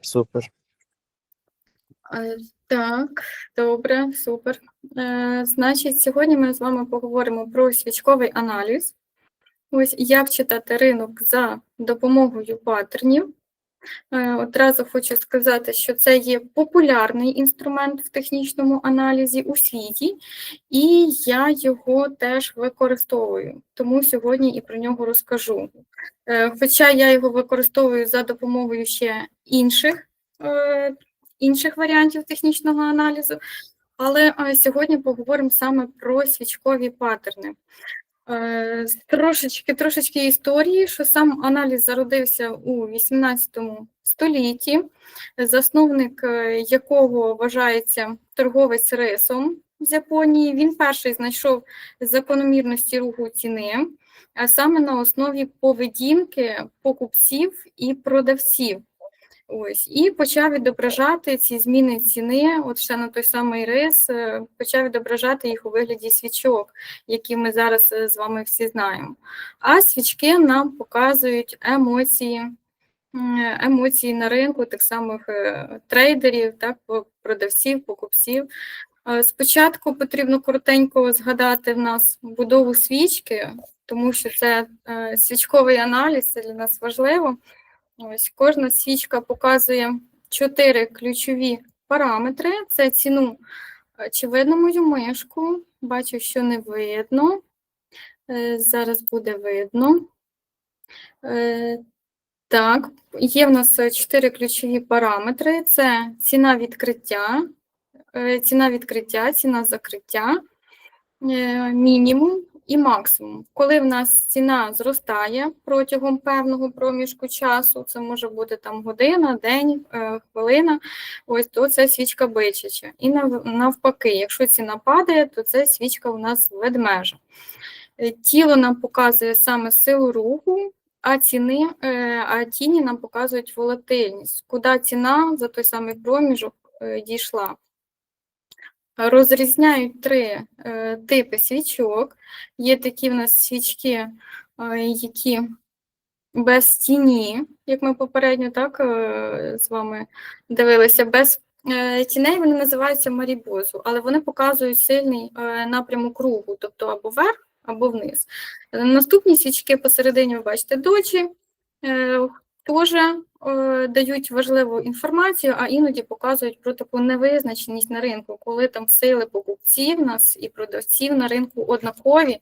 Супер. Так, добре, супер. Е, Значить, сьогодні ми з вами поговоримо про свічковий аналіз. Ось як читати ринок за допомогою паттернів. Е, Одразу хочу сказати, що це є популярний інструмент в технічному аналізі у світі, і я його теж використовую, тому сьогодні і про нього розкажу. Е, Хоча я його використовую за допомогою ще інших е, інших варіантів технічного аналізу, але сьогодні поговоримо саме про свічкові паттерни. Е, Трошечки, трошечки історії, що сам аналіз зародився у 18 столітті, засновник е, якого вважається торговець рисом з Японії. Він перший знайшов закономірності руху ціни, а саме на основі поведінки покупців і продавців. Ось, і почав відображати ці зміни ціни, от ще на той самий рис, е, почав відображати їх у вигляді свічок, які ми зараз е, з вами всі знаємо. А свічки нам показують емоції, емоції на ринку, тих самих е, трейдерів, так, продавців, покупців. Спочатку потрібно коротенько згадати в нас будову свічки, тому що це свічковий аналіз, це для нас важливо. Ось кожна свічка показує чотири ключові параметри. Це ціну. Чи видно мою мишку? Бачу, що не видно. Е, Зараз буде видно. Е, Так, є в нас чотири ключові параметри: це ціна відкриття, е, ціна відкриття, ціна закриття, мінімум і максимум. Коли в нас ціна зростає протягом певного проміжку часу, це може бути там година, день, е, хвилина, ось то це свічка бичача. І навпаки, якщо ціна падає, то це свічка у нас ведмежа. Е, Тіло нам показує саме силу руху, а ціни, е, а тіні нам показують волатильність, куди ціна за той самий проміжок дійшла. Розрізняють три е, типи свічок. Є такі в нас свічки, е, які без тіні, як ми попередньо так е, з вами дивилися, без тіней вони називаються марібозу, але вони показують сильний напрямок руху, тобто або вверх, або вниз. Наступні свічки посередині ви бачите дочі, теж дають важливу інформацію, а іноді показують про таку невизначеність на ринку, коли там сили покупців нас і продавців на ринку однакові.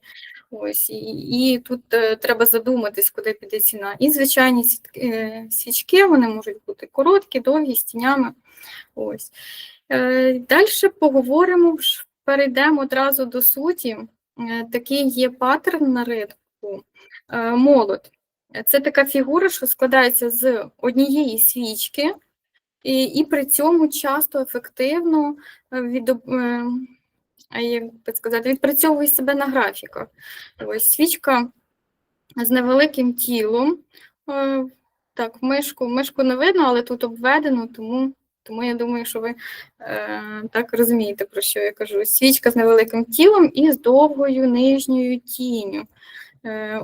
Ось, і, і тут е, треба задуматись, куди піде ціна. І звичайні е, свічки, вони можуть бути короткі, довгі, з тінями. Ось. Е, Далі поговоримо, перейдемо одразу до суті. Е, Такий є паттерн на ринку, е, молот. Це така фігура, що складається з однієї свічки, і, і при цьому часто ефективно е, відоб- е, як би сказати, відпрацьовує себе на графіках. Ось свічка з невеликим тілом. Е, Так, мишку, мишку не видно, але тут обведено, тому, тому я думаю, що ви е, так розумієте, про що я кажу. Свічка з невеликим тілом і з довгою нижньою тінню,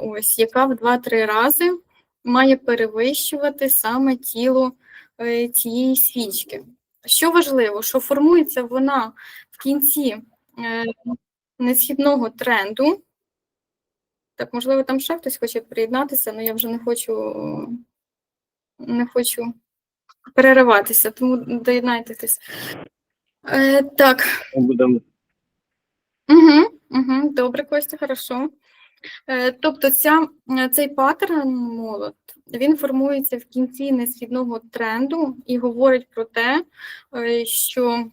ось, яка в 2-3 рази має перевищувати саме тіло е, цієї свічки. Що важливо, що формується вона в кінці е, несхідного тренду. Так, можливо, там ще хтось хоче приєднатися, але я вже не хочу, не хочу перериватися, тому доєднайтесь. Е, так, будемо Угу, угу, добре, Костя, хорошо. Е, Тобто ця, цей паттерн молот, він формується в кінці несхідного тренду і говорить про те, е, що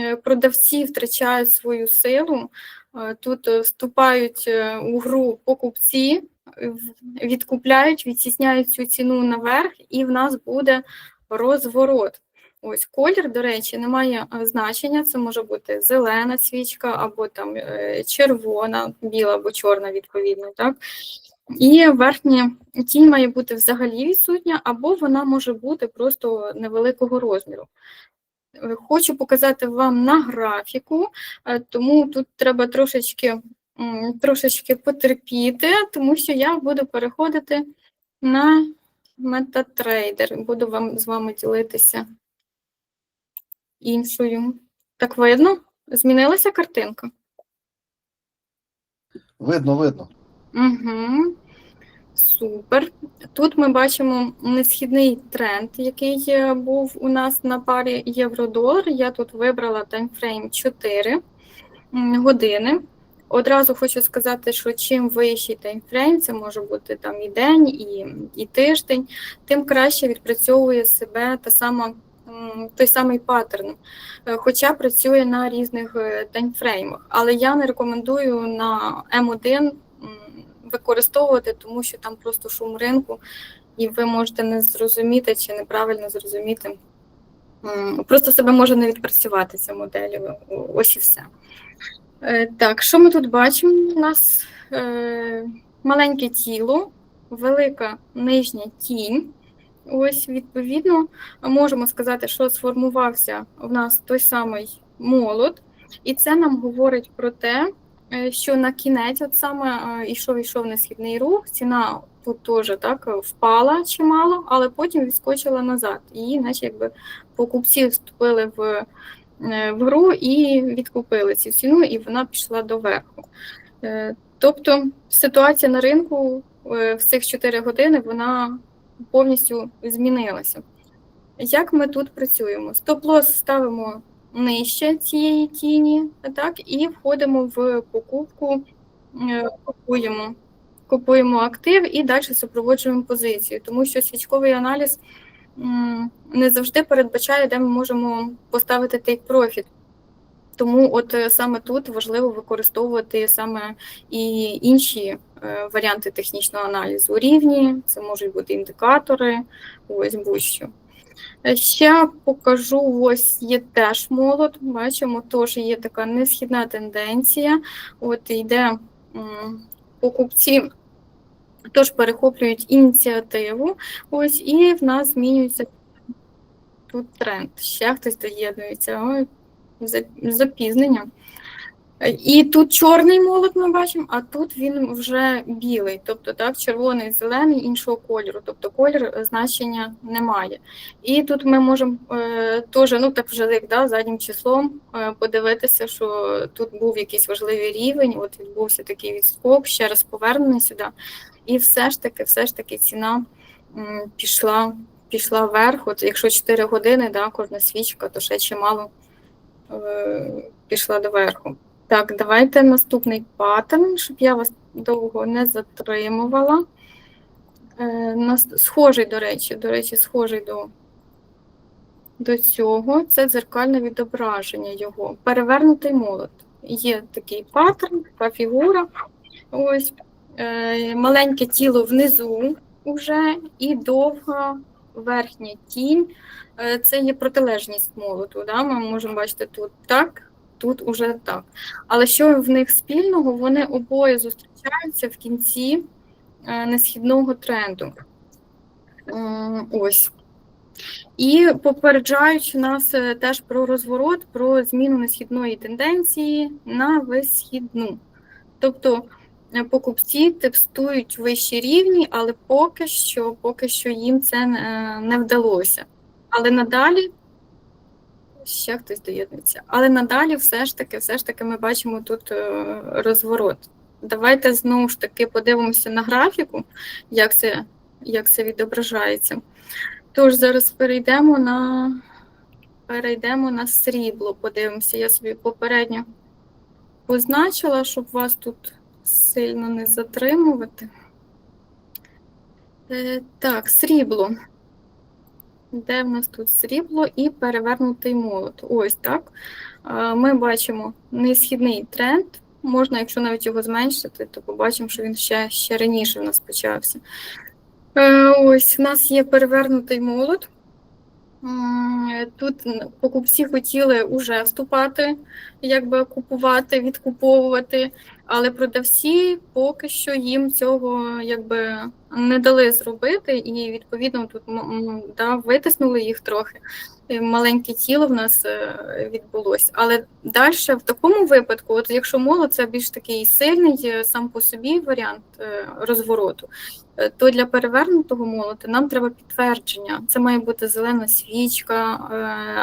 е, продавці втрачають свою силу, тут вступають у гру покупці, відкупляють, відтісняють цю ціну наверх, і в нас буде розворот. Ось колір, до речі, не має е, значення. Це може бути зелена свічка, або там е, червона, біла або чорна, відповідно. Так? І верхня тінь має бути взагалі відсутня, або вона може бути просто невеликого розміру. Е, Хочу показати вам на графіку, тому тут треба трошечки, трошечки потерпіти, тому що я буду переходити на MetaTrader. Буду вам з вами ділитися іншою. Так видно? Змінилася картинка? Видно, видно. Угу. Супер. Тут ми бачимо несхідний тренд, який е, був у нас на парі євро-долар. Я тут вибрала таймфрейм 4 години. Одразу хочу сказати, що чим вищий таймфрейм, це може бути там і день, і, і тиждень, тим краще відпрацьовує себе та сама, той самий паттерн, Е, хоча працює на різних е, таймфреймах. Але я не рекомендую на М1 використовувати, тому що там просто шум ринку, і ви можете не зрозуміти чи неправильно зрозуміти. Просто себе може не відпрацювати ця модель. Ось і все. Е, Так, що ми тут бачимо? У нас е, маленьке тіло, велика нижня тінь. Ось, відповідно, можемо сказати, що сформувався в нас той самий молот, і це нам говорить про те, е, що на кінець, от саме е, ішов ішов несхідний рух, ціна тут теж так впала чимало, але потім відскочила назад. І, наче якби покупці вступили в, е, в гру і відкупили цю ціну, і вона пішла доверху. Е, Тобто ситуація на ринку в цих 4 години вона повністю змінилася. Як ми тут працюємо? Стоп-лосс ставимо нижче цієї тіні, так, і входимо в покупку, е, купуємо, купуємо актив і далі супроводжуємо позицію, тому що свічковий аналіз не завжди передбачає, де ми можемо поставити profit. Тому от е, саме тут важливо використовувати саме і інші варіанти технічного аналізу рівні, це можуть бути індикатори, ось будь-що. Е, Ще покажу, ось є теж молот. Бачимо, теж є така несхідна тенденція. От йде покупці, теж перехоплюють ініціативу. Ось, і в нас змінюється тут тренд. Ще хтось доєднується. Запізнення. І тут чорний молот ми бачимо, а тут він вже білий, тобто так, червоний, зелений іншого кольору, тобто колір е, значення немає. І тут ми можемо е, теж, ну так вже як да, заднім числом е, подивитися, що тут був якийсь важливий рівень, от відбувся такий відскок, ще раз повернення сюди. І все ж таки, все ж таки ціна м, пішла, пішла вверх. От якщо 4 години, да, кожна свічка, то ще чимало е, пішла доверху. Так, давайте наступний паттерн, щоб я вас довго не затримувала. Е, схожий, до речі, до речі, схожий до, до цього. Це дзеркальне відображення його. Перевернутий молот. Є такий паттерн, така фігура. Ось е, маленьке тіло внизу вже і довга верхня тінь. Е, Це є протилежність молоту. Да? Ми можемо бачити тут так, тут уже так. Але що в них спільного? Вони обоє зустрічаються в кінці е, несхідного тренду. Ось. І попереджають нас е, теж про розворот, про зміну несхідної тенденції на висхідну. Тобто е, покупці тестують вищі рівні, але поки що, поки що їм це е, не вдалося. Але надалі ще хтось доєднується. Але надалі все ж таки, все ж таки ми бачимо тут е, розворот. Давайте знову ж таки подивимося на графіку, як це, як це відображається. Тож зараз перейдемо на перейдемо на срібло. Подивимося. Я собі попередньо позначила, щоб вас тут сильно не затримувати. Е, Так, срібло. Де в нас тут срібло і перевернутий молот? Ось так. Ми бачимо несхідний тренд. Можна, якщо навіть його зменшити, то побачимо, що він ще, ще раніше в нас почався. Е, Ось у нас є перевернутий молот. Тут покупці хотіли вже вступати, якби купувати, відкуповувати, але продавці поки що їм цього якби не дали зробити, і відповідно тут да, витиснули їх трохи. Маленьке тіло в нас е, відбулося. Але далі в такому випадку, от якщо молот це більш такий сильний е, сам по собі варіант е, розвороту, то для перевернутого молота нам треба підтвердження. Це має бути зелена свічка,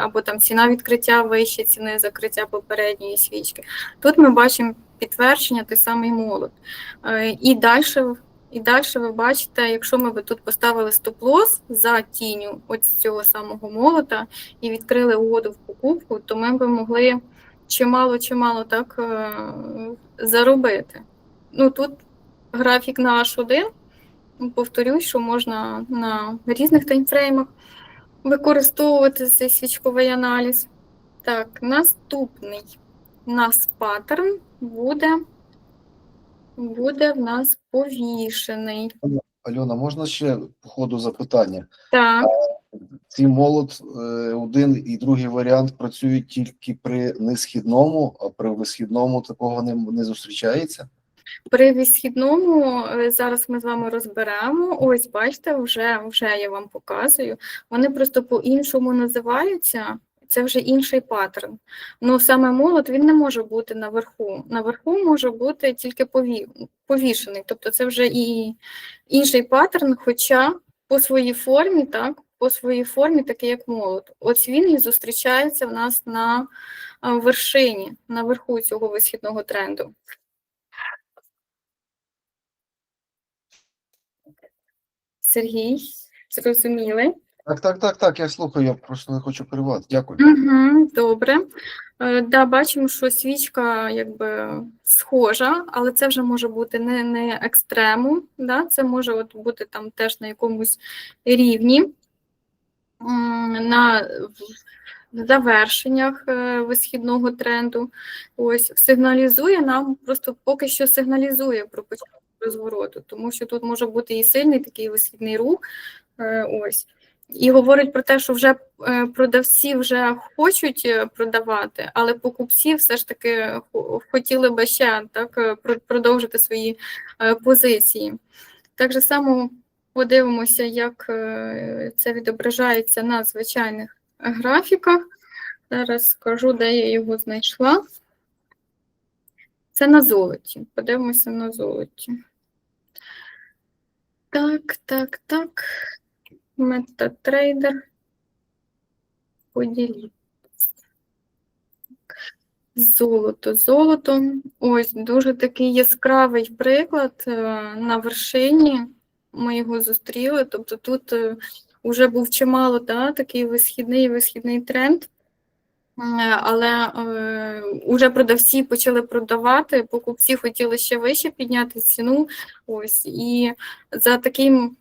або там ціна відкриття вище ціни закриття попередньої свічки. Тут ми бачимо підтвердження, той самий молот. І далі, і далі ви бачите, якщо ми би тут поставили стоп-лосс за тінню ось цього самого молота і відкрили угоду в покупку, то ми би могли чимало-чимало так е, заробити. Ну тут графік на H1. Повторюсь, що можна на різних таймфреймах використовувати цей свічковий аналіз. Так, наступний у нас паттерн буде, буде в нас повішений. Альона, можна ще по ходу запитання? Так, Ці молот е, один і другий варіант працюють тільки при несхідному, а при висхідному такого не, не зустрічається. при висхідному е, зараз ми з вами розберемо. Ось, бачите, вже, вже я вам показую. Вони просто по-іншому називаються. Це вже інший паттерн. Ну саме молот він не може бути наверху. Наверху може бути тільки пові... повішений. Тобто це вже і інший паттерн, хоча по своїй формі, так, по своїй формі, такий як молот. Ось він і зустрічається в нас на вершині, наверху цього висхідного тренду. Сергій, зрозуміли? Так, так, так, так, я слухаю, я просто не хочу перервати. Дякую. Угу, добре. Е, Да, бачимо, що свічка якби схожа, але це вже може бути не, не екстремум, да? це може от бути там теж на якомусь рівні, на завершеннях е, висхідного тренду. Ось сигналізує нам, просто поки що сигналізує про початок розвороту, тому що тут може бути і сильний такий висхідний рух. е, Ось. І говорить про те, що вже е, продавці вже хочуть е, продавати, але покупці все ж таки хотіли би ще так е, продовжити свої позиції. Так же само подивимося, як це відображається на звичайних графіках. Зараз скажу, де я його знайшла. Це на золоті. Подивимося на золоті. Так, так, так. MetaTrader. Поділіть. Золото, золото. Ось дуже такий яскравий приклад е, на вершині. Ми його зустріли. Тобто тут е, вже був чимало да, такий висхідний висхідний тренд. Е, Але е, продавці почали продавати, покупці хотіли ще вище підняти ціну. Ось і за таким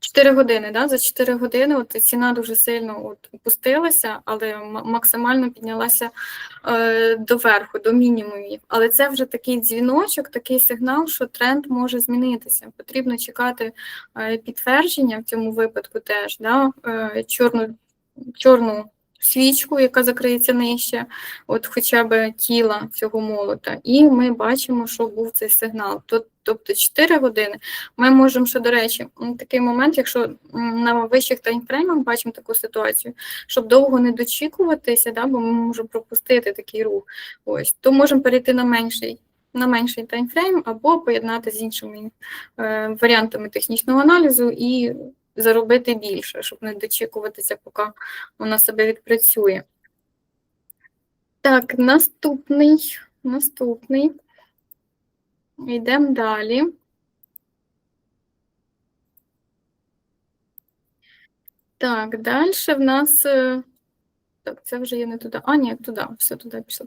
4 години, да, за 4 години от ціна дуже сильно от опустилася, але максимально піднялася е, доверху, до мінімумів. Але це вже такий дзвіночок, такий сигнал, що тренд може змінитися. Потрібно чекати е, підтвердження в цьому випадку теж, да, е, чорну, чорну свічку, яка закриється нижче, от хоча б тіла цього молота. І ми бачимо, що був цей сигнал. Тобто 4 години. Ми можемо ще, до речі, такий момент, якщо на вищих таймфреймах бачимо таку ситуацію, щоб довго не дочікуватися, да, бо ми можемо пропустити такий рух, ось, то можемо перейти на менший. На менший таймфрейм або поєднати з іншими е, варіантами технічного аналізу і заробити більше, щоб не дочікуватися, поки вона себе відпрацює. Так, наступний, наступний. Йдемо далі. Так, далі в нас. е, Так, це вже я не туди. А, ні, туди, все туди пішло.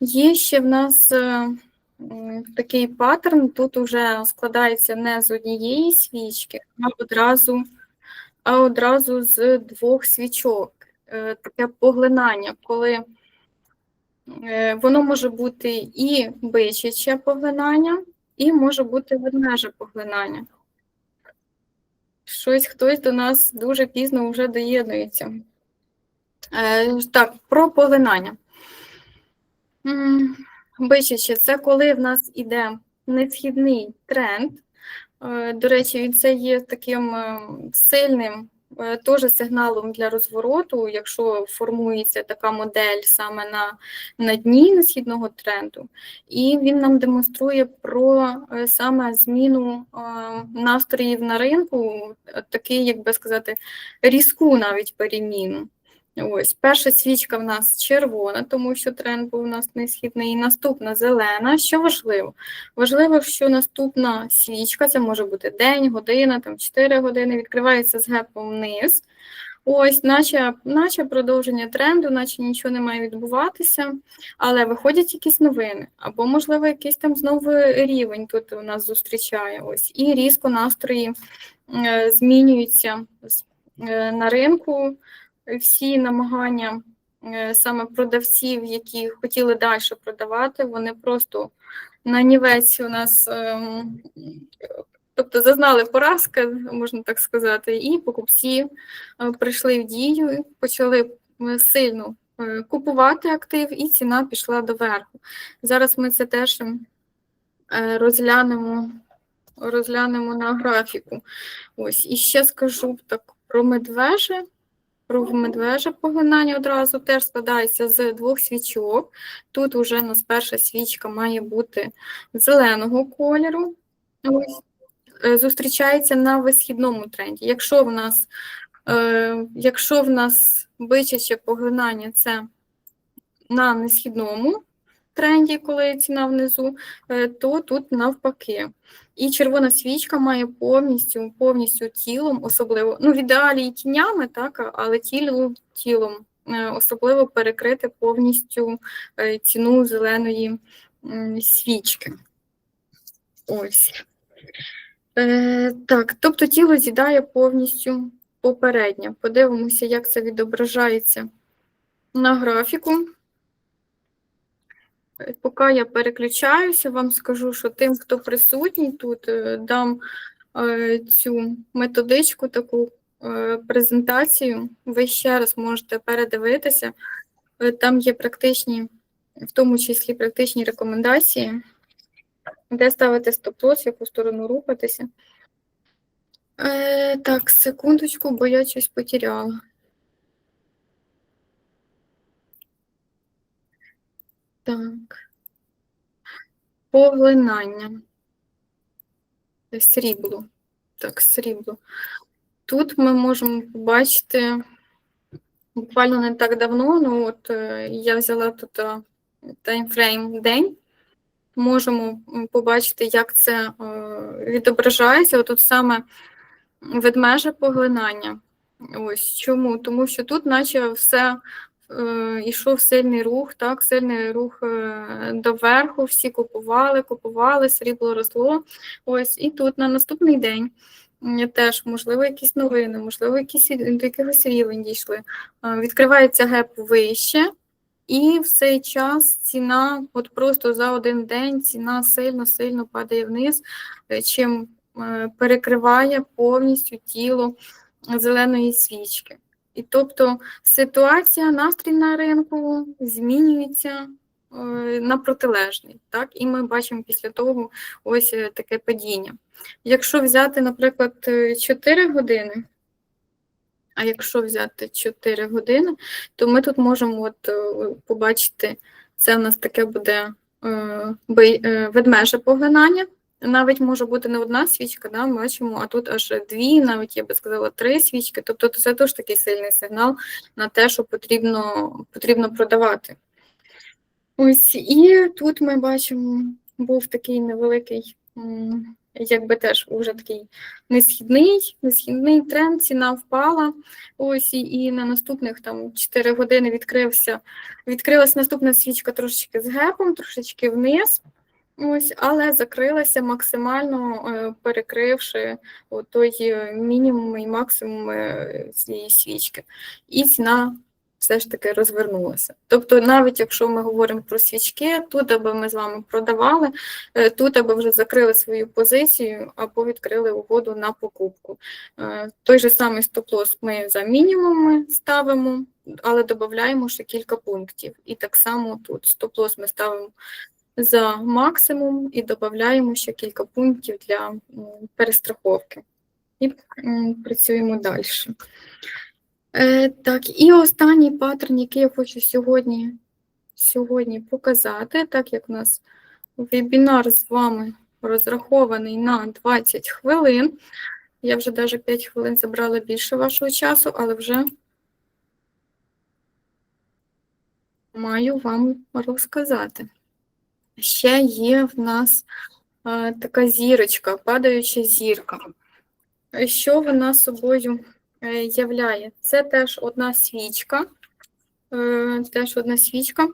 Є ще в нас е, такий паттерн. Тут вже складається не з однієї свічки, а одразу, а одразу з двох свічок. Е, Таке поглинання, коли е, воно може бути і бичаче поглинання, і може бути ведмеже поглинання. Щось хтось до нас дуже пізно вже доєднується. Е, Так, про поглинання. М, Бичаче, це коли в нас іде несхідний тренд, До речі, він це є таким е, сильним е, теж сигналом для розвороту, якщо формується така модель саме на, на дні несхідного тренду, і він нам демонструє про е, саме зміну е, настроїв на ринку, е, такий, як би сказати, різку навіть переміну. Ось перша свічка в нас червона, тому що тренд був у нас несхідний. І Наступна зелена. Що важливо? Важливо, що наступна свічка, це може бути день, година, там 4 години, відкривається з гепом вниз. Ось, наче, наче продовження тренду, наче нічого не має відбуватися, але виходять якісь новини, або, можливо, якийсь там знову рівень тут у нас зустрічає. Ось, і різко настрої е, змінюються е, на ринку. Всі намагання е, саме продавців, які хотіли далі продавати, вони просто на нівець у нас, ем, тобто зазнали поразки, можна так сказати, і покупці е, прийшли в дію, почали е, сильно купувати актив, і ціна пішла доверху. Зараз ми це теж е, розглянемо, розглянемо на графіку. Ось, і ще скажу так про медвежі. Про медвежа поглинання одразу теж складається з двох свічок. Тут вже у нас перша свічка має бути зеленого кольору. Ось. Е, Зустрічається на висхідному тренді. Якщо в нас, е, якщо в нас бичаче поглинання це на несхідному тренді, коли ціна внизу, е, то тут навпаки. І червона свічка має повністю, повністю тілом, особливо, ну, в ідеалі і тінями, так, але тілом, тілом е, особливо перекрити повністю е, ціну зеленої свічки. Ось. Е, так, тобто тіло з'їдає повністю попереднє. Подивимося, як це відображається на графіку. Поки я переключаюся, вам скажу, що тим, хто присутній тут, е, дам е, цю методичку, таку е, презентацію. Ви ще раз можете передивитися. Там є практичні, в тому числі практичні рекомендації, де ставити стоп-лосс, в яку сторону рухатися. Е, так, секундочку, бо я щось потеряла. Так. Поглинання. Це Срібло. Так, срібло. Тут ми можемо побачити буквально не так давно, ну от е, я взяла тут е, таймфрейм день. Можемо побачити, як це е, відображається. Тут саме ведмеже поглинання. Ось чому? Тому що тут, наче все йшов сильний рух, так, сильний рух е, доверху, всі купували, купували, срібло росло. Ось, і тут на наступний день теж, можливо, якісь новини, можливо, якісь до якихось рівень дійшли. Е, Відкривається геп вище, і в цей час ціна, от просто за один день ціна сильно-сильно падає вниз, е, чим е, перекриває повністю тіло зеленої свічки. І тобто ситуація, настрій на ринку змінюється е, на протилежний. Так? І ми бачимо після того ось е, таке падіння. Якщо взяти, наприклад, е, 4 години, а якщо взяти 4 години, то ми тут можемо от, е, побачити, це в нас таке буде е, е, ведмеже поглинання. Навіть може бути не одна свічка, да, ми бачимо, а тут аж дві, навіть я би сказала, три свічки. Тобто це теж такий сильний сигнал на те, що потрібно, потрібно продавати. Ось і тут ми бачимо, був такий невеликий, якби теж уже такий несхідний, несхідний тренд, ціна впала. Ось і, на наступних там 4 години відкрився, відкрилась наступна свічка трошечки з гепом, трошечки вниз. Ось, але закрилася максимально е, перекривши той е, мінімум і максимум е, цієї свічки. І ціна все ж таки розвернулася. Тобто, навіть якщо ми говоримо про свічки, тут аби ми з вами продавали, тут аби вже закрили свою позицію або відкрили угоду на покупку. Той же самий стоп-лосс ми за мінімуми ставимо, але додаємо ще кілька пунктів. І так само тут стоп-лосс ми ставимо за максимум і додаємо ще кілька пунктів для перестраховки. І працюємо далі. Е, так, і останній паттерн, який я хочу сьогодні, сьогодні показати, так як у нас вебінар з вами розрахований на 20 хвилин. Я вже навіть 5 хвилин забрала більше вашого часу, але вже маю вам розказати. Ще є в нас е, така зірочка, падаюча зірка. Е, Що вона собою е, являє? Це теж одна свічка, е, теж одна свічка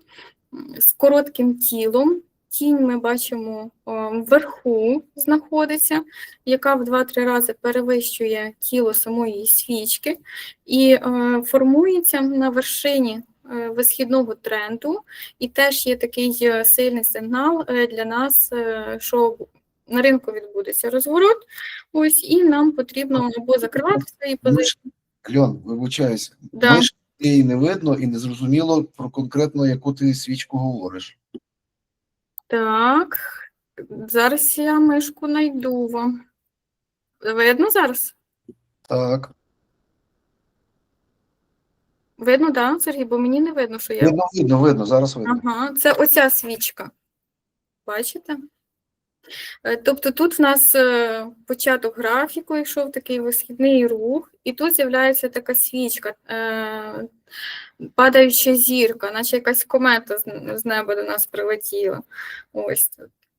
з коротким тілом. Тінь ми бачимо о, вверху знаходиться, яка в 2-3 рази перевищує тіло самої свічки і е, формується на вершині е, висхідного тренду. І теж є такий е, сильний сигнал е, для нас, е, що на ринку відбудеться розворот. Ось, і нам потрібно або закривати свої позиції. Льон, вибачаюсь, Да. її не видно і не зрозуміло про конкретно, яку ти свічку говориш. Так, зараз я мишку знайду вам. Видно зараз? Так. Видно, так, да, Сергій? Бо мені не видно, що я. Видно, видно, видно, зараз видно. Ага, це оця свічка. Бачите? Е, Тобто тут в нас е, початок графіку йшов такий висхідний рух, і тут з'являється така свічка, е, падаюча зірка, наче якась комета з, з неба до нас прилетіла. Ось.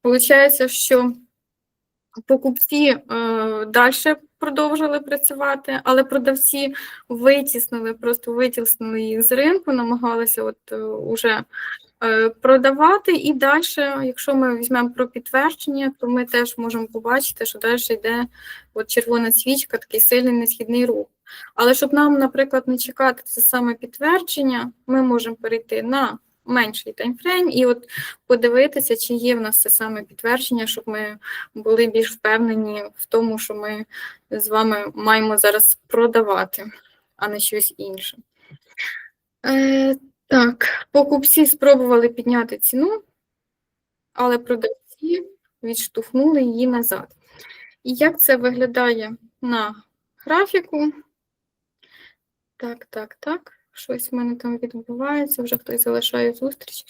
Получається, що покупці е, далі продовжили працювати, але продавці витіснили, просто витіснили їх з ринку, намагалися от е, уже е, продавати. І далі, якщо ми візьмемо про підтвердження, то ми теж можемо побачити, що далі йде от червона свічка, такий сильний несхідний рух. Але щоб нам, наприклад, не чекати це саме підтвердження, ми можемо перейти на менший таймфрейм і от подивитися, чи є в нас це саме підтвердження, щоб ми були більш впевнені в тому, що ми з вами маємо зараз продавати, а не щось інше. Е, так, покупці спробували підняти ціну, але продавці відштовхнули її назад. І як це виглядає на графіку? Так, так, так. Щось в мене там відбувається, вже хтось залишає зустріч.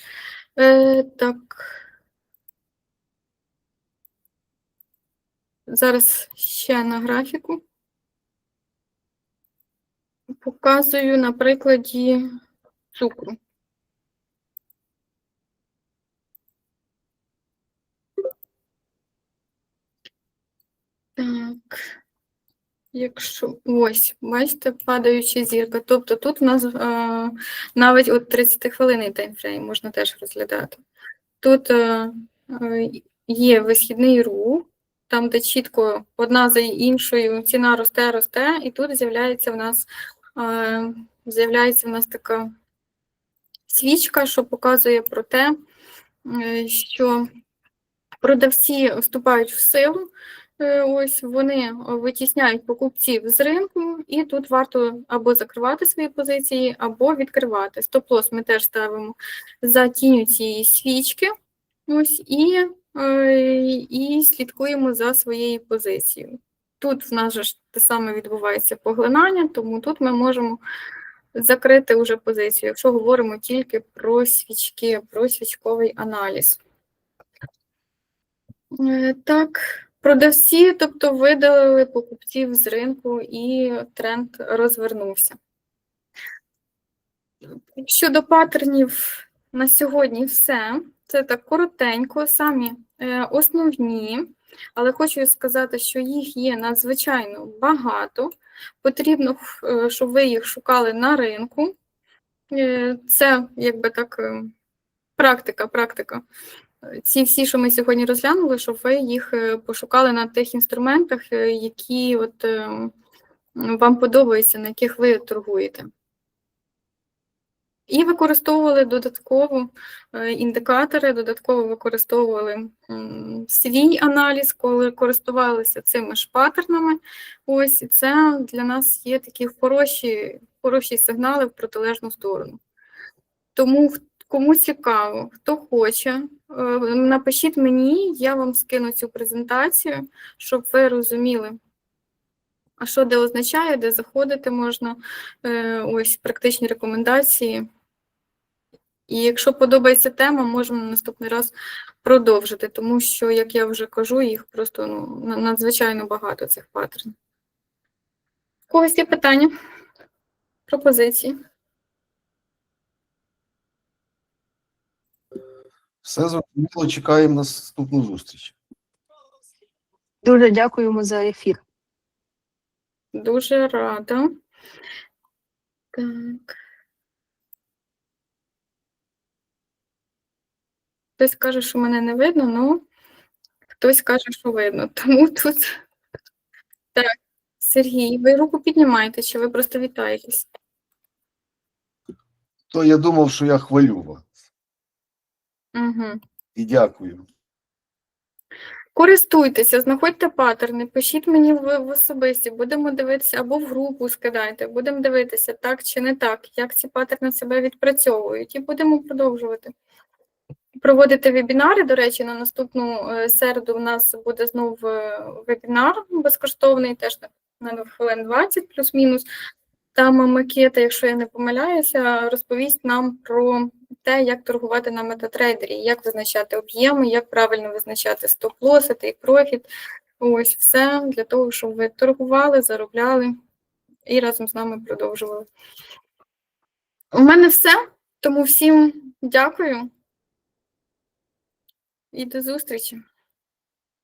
Е, так. Зараз ще на графіку. Показую на прикладі цукру. Так. Якщо ось, бачите, падаюча зірка. Тобто тут у нас е, навіть от 30 хвилинний таймфрейм можна теж розглядати. Тут е, е, є висхідний рух, там, де чітко одна за іншою ціна росте, росте, і тут з'являється в нас е, з'являється в нас така свічка, що показує про те, е, що продавці вступають в силу. Е, Ось вони витісняють покупців з ринку, і тут варто або закривати свої позиції, або відкривати. Стоп-лос ми теж ставимо за тінню цієї свічки. Ось і, е, і слідкуємо за своєю позицією. Тут в нас же те саме відбувається поглинання, тому тут ми можемо закрити вже позицію, якщо говоримо тільки про свічки, про свічковий аналіз. Е, Так, продавці, тобто видалили покупців з ринку і тренд розвернувся. Щодо паттернів на сьогодні все. Це так коротенько, самі е, основні, але хочу сказати, що їх є надзвичайно багато. Потрібно, е, щоб ви їх шукали на ринку. Е, Це якби так практика, практика. Ці всі, що ми сьогодні розглянули, щоб ви їх е, пошукали на тих інструментах, е, які от, е, вам подобаються, на яких ви торгуєте. І використовували додатково індикатори, додатково використовували свій аналіз, коли користувалися цими ж паттернами. Ось і це для нас є такі хороші, хороші сигнали в протилежну сторону. Тому кому цікаво, хто хоче, е, напишіть мені, я вам скину цю презентацію, щоб ви розуміли, а що де означає, де заходити можна, е, ось практичні рекомендації. І якщо подобається тема, можемо наступний раз продовжити, тому що, як я вже кажу, їх просто ну, надзвичайно багато цих паттернів. У когось є питання? Пропозиції? Все зрозуміло, чекаємо на наступну зустріч. Дуже дякуємо за ефір. Дуже рада. Так. Хтось каже, що мене не видно, ну хтось каже, що видно. Тому тут. Так, Сергій, ви руку піднімаєте, чи ви просто вітаєтесь? То я думав, що я хвалю вас. Угу. І дякую. Користуйтеся, знаходьте паттерни, пишіть мені в, в особисті, будемо дивитися або в групу скидайте, будемо дивитися, так чи не так, як ці паттерни себе відпрацьовують, і будемо продовжувати. Проводити вебінари. До речі, на наступну е, середу в нас буде знов е, вебінар безкоштовний, теж на на хвилин 20 плюс-мінус. Там Макета, якщо я не помиляюся, розповість нам про те, як торгувати на метатрейдері, як визначати об'єми, як правильно визначати стоп-лоси, й профіт. Ось все для того, щоб ви торгували, заробляли і разом з нами продовжували. У мене все. Тому всім дякую і до зустрічі.